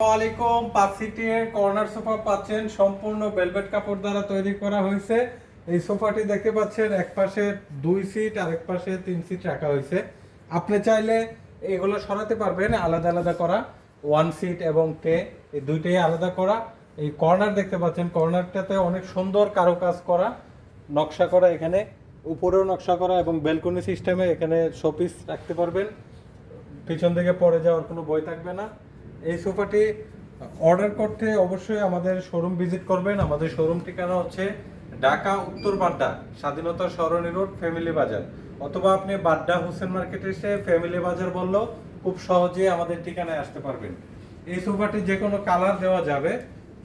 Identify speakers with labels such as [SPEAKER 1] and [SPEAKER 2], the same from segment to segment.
[SPEAKER 1] আলাইকুম পাঁচ সিটের কর্নার সোফা পাচ্ছেন, সম্পূর্ণ ভেলভেট কাপড় দ্বারা তৈরি করা হয়েছে। এই সোফাটি দেখতে পাচ্ছেন, এক পাশে দুই সিট আর এক পাশে তিন সিট রাখা হয়েছে। আপনি চাইলে এগুলো সরাতে পারবেন, আলাদা আলাদা করা ওয়ান সিট এবং টে এই দুইটাই আলাদা করা। এই কর্নার দেখতে পাচ্ছেন, কর্নারটাতে অনেক সুন্দর কারুকাজ করা, নকশা করা এখানে, উপরেও নকশা করা এবং বেলকনি সিস্টেমে এখানে শোপিস রাখতে পারবেন। পিছন থেকে পড়ে যাওয়ার কোনো বই থাকবে না। এই সোফাটি অর্ডার করতে অবশ্যই আমাদের শোরুম ভিজিট করবেন। আমাদের শোরুম ঠিকানা হচ্ছে ঢাকা, উত্তর বাড্ডা, স্বাধীনতা সরণি রোড, ফ্যামিলি বাজার। অথবা আপনি বাড্ডা হোসেন মার্কেটে এসে ফ্যামিলি বাজার বললেও খুব সহজে আমাদের ঠিকানায় আসতে পারবেন। এই সোফাটি যে কোনো কালার দেওয়া যাবে।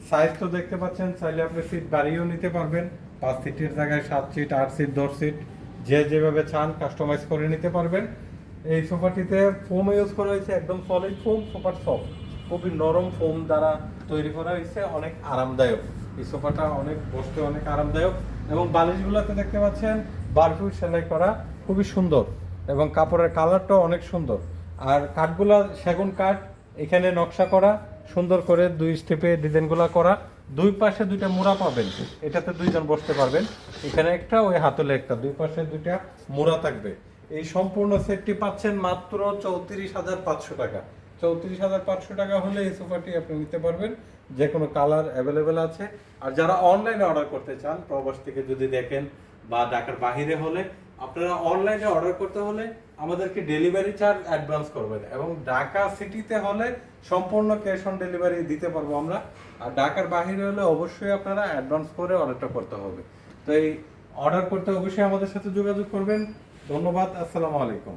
[SPEAKER 1] সাইজ তো দেখতে পাচ্ছেন, চাইলে আপনি সিট বাড়িয়েও নিতে পারবেন। পাঁচ সিটের জায়গায় সাত সিট, আট সিট, দশ সিট, যে যেভাবে চান কাস্টমাইজ করে নিতে পারবেন। এই সোফাটিতে ফোম ইউজ করা হয়েছে, একদম সলিড ফোম সুপার সফট খুবই নরম ফোম দ্বারা তৈরি করা হয়েছে, অনেক আরামদায়ক। এই সোফাটা অনেক বসতে অনেক আরামদায়ক। এবং বালিশগুলোতে দেখতে পাচ্ছেন বারফিউ সেলাই করা, খুবই সুন্দর। এবং কাপড়ের কালারটাও অনেক সুন্দর। আর কাঠগুলা সেগুন কাঠ, এখানে নকশা করা, সুন্দর করে দুই স্টেপে ডিজাইনগুলো করা। দুই পাশে দুইটা মোড়া পাবেন, এটাতে দুইজন বসতে পারবেন। এখানে একটা, ওই হাতলে একটা, দুই পাশে দুইটা মোড়া থাকবে। এই সম্পূর্ণ সেটটি পাচ্ছেন মাত্র চৌত্রিশ হাজার পাঁচশো টাকা। চৌত্রিশ হাজার পাঁচশো টাকা হলে এই সোফাটি আপনি নিতে পারবেন। যে কোনো কালার অ্যাভেলেবেল আছে। আর যারা অনলাইনে অর্ডার করতে চান, প্রবাস থেকে যদি দেখেন বা ঢাকার বাহিরে হলে, আপনারা অনলাইনে অর্ডার করতে হলে আমাদেরকে ডেলিভারি চার্জ অ্যাডভান্স করবেন এবং ঢাকা সিটিতে হলে সম্পূর্ণ ক্যাশ অন ডেলিভারি দিতে পারব আমরা। আর ঢাকার বাহিরে হলে অবশ্যই আপনারা অ্যাডভান্স করে অর্ডারটা করতে হবে। তো এই অর্ডার করতে অবশ্যই আমাদের সাথে যোগাযোগ করবেন। ধন্যবাদ, আসসালামু আলাইকুম।